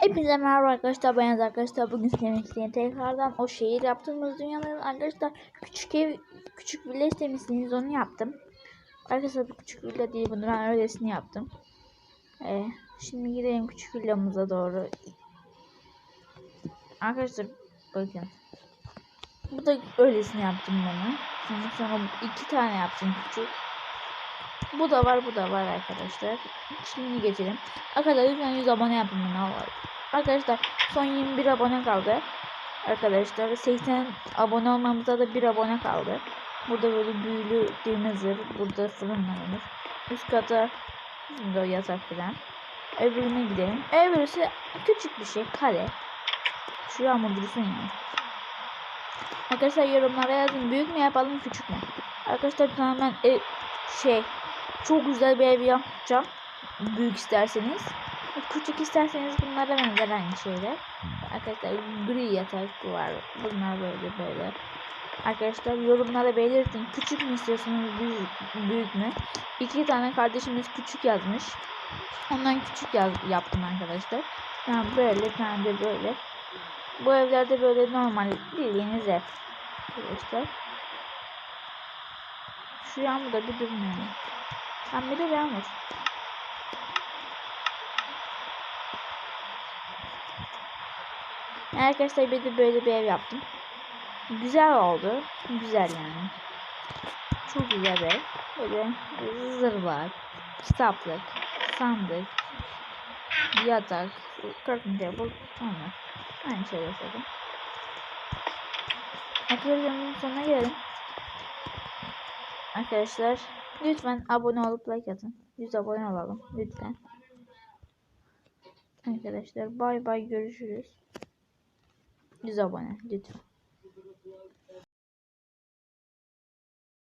Hepinize merhaba arkadaşlar ben arkadaşlar bugün size tekrardan o şehir yaptığımız dünyaların arkadaşlar küçük ev küçük villa istemişsiniz onu yaptım. Arkadaşlar bu küçük villa değil bunu ben öylesini yaptım. Ee, şimdi gidelim küçük villamıza doğru. Arkadaşlar bakın. Bu da öylesini yaptım bunu. Şimdi sonra iki tane yaptım küçük. Bu da var bu da var arkadaşlar. Şimdi geçelim. Arkadaşlar lütfen 100 abone yapın bana. Arkadaşlar son 21 abone kaldı. Arkadaşlar 80 abone olmamıza da 1 abone kaldı. Burada böyle büyülü demir zırh. Burada fırınlanır. Üst kata burada yatak falan. Öbürüne gidelim. Öbürüsü küçük bir şey. Kale. Şu yağmur dursun ya. Arkadaşlar yorumlara yazın. Büyük mü yapalım küçük mü? Arkadaşlar tamamen ev, şey çok güzel bir ev yapacağım. Büyük isterseniz. Küçük isterseniz bunlara benzer aynı şeyler. Arkadaşlar gri yatak var. Bunlar böyle böyle. Arkadaşlar yorumlara belirtin. Küçük mü istiyorsunuz büyük, büyük mü? İki tane kardeşimiz küçük yazmış. Ondan küçük yaz, yaptım arkadaşlar. Yani böyle de böyle. Bu evlerde böyle normal bildiğiniz ev. Arkadaşlar. Şu yağmurda bir durmuyor. Tam bir de yağmur. Arkadaşlar bir de böyle bir ev yaptım. Güzel oldu. Güzel yani. Çok güzel bir ev. Böyle zırh var. Kitaplık. Sandık. Yatak. Curtain table. Onlar. Aynı şey yaşadım. Arkadaşlar sonuna gelelim. Arkadaşlar lütfen abone olup like atın. 100 abone olalım lütfen. Arkadaşlar bay bay görüşürüz. 100 abone lütfen.